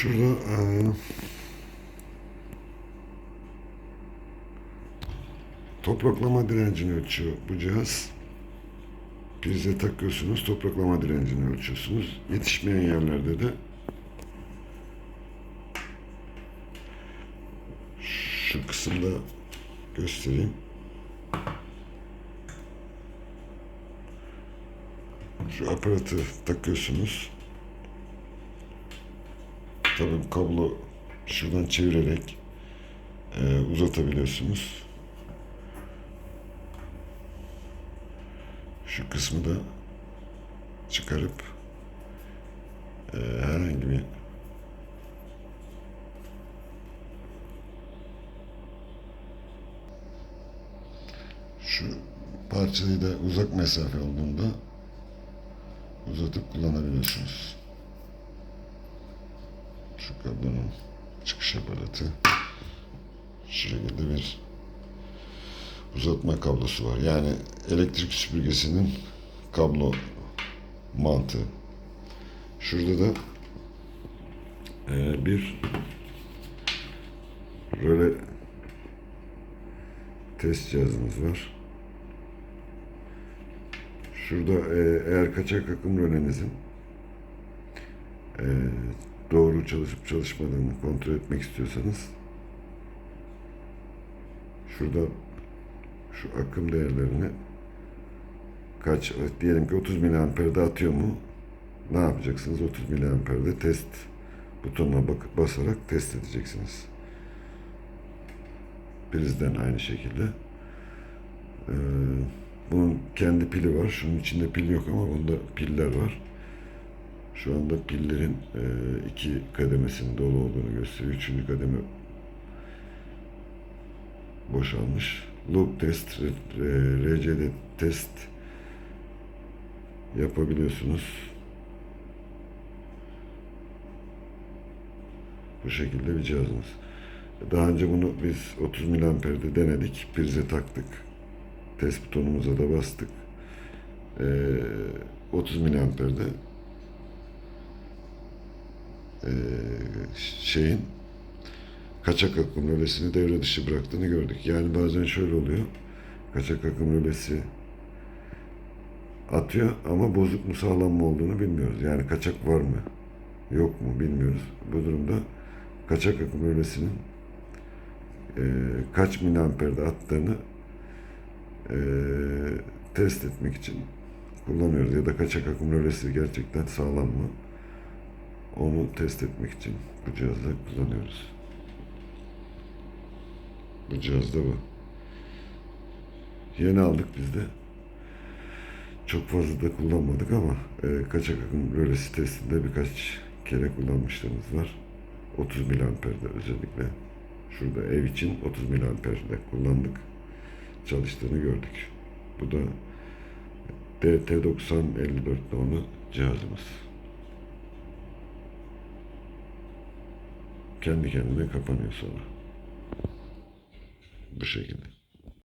Şurada eee, topraklama direncini ölçüyor bu cihaz. Prize takıyorsunuz, topraklama direncini ölçüyorsunuz. Yetişmeyen yerlerde de şu kısımda göstereyim. Şu aparatı takıyorsunuz. Tabii kablo şuradan çevirerek e, uzatabiliyorsunuz. Şu kısmı da çıkarıp e, herhangi bir şu parçayı da uzak mesafe olduğunda uzatıp kullanabiliyorsunuz. Şu kablonun çıkış aparatı. Şu şekilde bir uzatma kablosu var. Yani elektrik süpürgesinin kablo mantığı. Şurada da e, bir röle test cihazımız var. Şurada e, eğer kaçak akım rölenizin e, doğru çalışıp çalışmadığını kontrol etmek istiyorsanız şurada şu akım değerlerini kaç diyelim ki 30 miliamperde atıyor mu? Ne yapacaksınız? 30 miliamperde test butonuna bakıp basarak test edeceksiniz. Prizden aynı şekilde. Ee, bunun kendi pili var. Şunun içinde pil yok ama bunda piller var. Şu anda pillerin e, iki kademesinin dolu olduğunu gösteriyor. Üçüncü kademe boşalmış. Loop test, e, RCD test yapabiliyorsunuz. Bu şekilde bir cihazımız. Daha önce bunu biz 30 miliamperde denedik. Prize taktık. Test butonumuza da bastık. Ee, 30 miliamperde şeyin kaçak akım rölesini devre dışı bıraktığını gördük. Yani bazen şöyle oluyor. Kaçak akım rölesi atıyor ama bozuk mu sağlam mı olduğunu bilmiyoruz. Yani kaçak var mı yok mu bilmiyoruz. Bu durumda kaçak akım rölesinin e, kaç miliamperde attığını e, test etmek için kullanıyoruz. Ya da kaçak akım rölesi gerçekten sağlam mı? Onu test etmek için bu cihazda kullanıyoruz. Bu cihazda bu. Yeni aldık biz de. Çok fazla da kullanmadık ama e, kaçak akım rölesi testinde birkaç kere kullanmışlığımız var. 30 miliamperde özellikle. Şurada ev için 30 miliamperde kullandık. Çalıştığını gördük. Bu da DT9054 onu cihazımız. Kendi kendine kapanıyor sonra. Bu şekilde.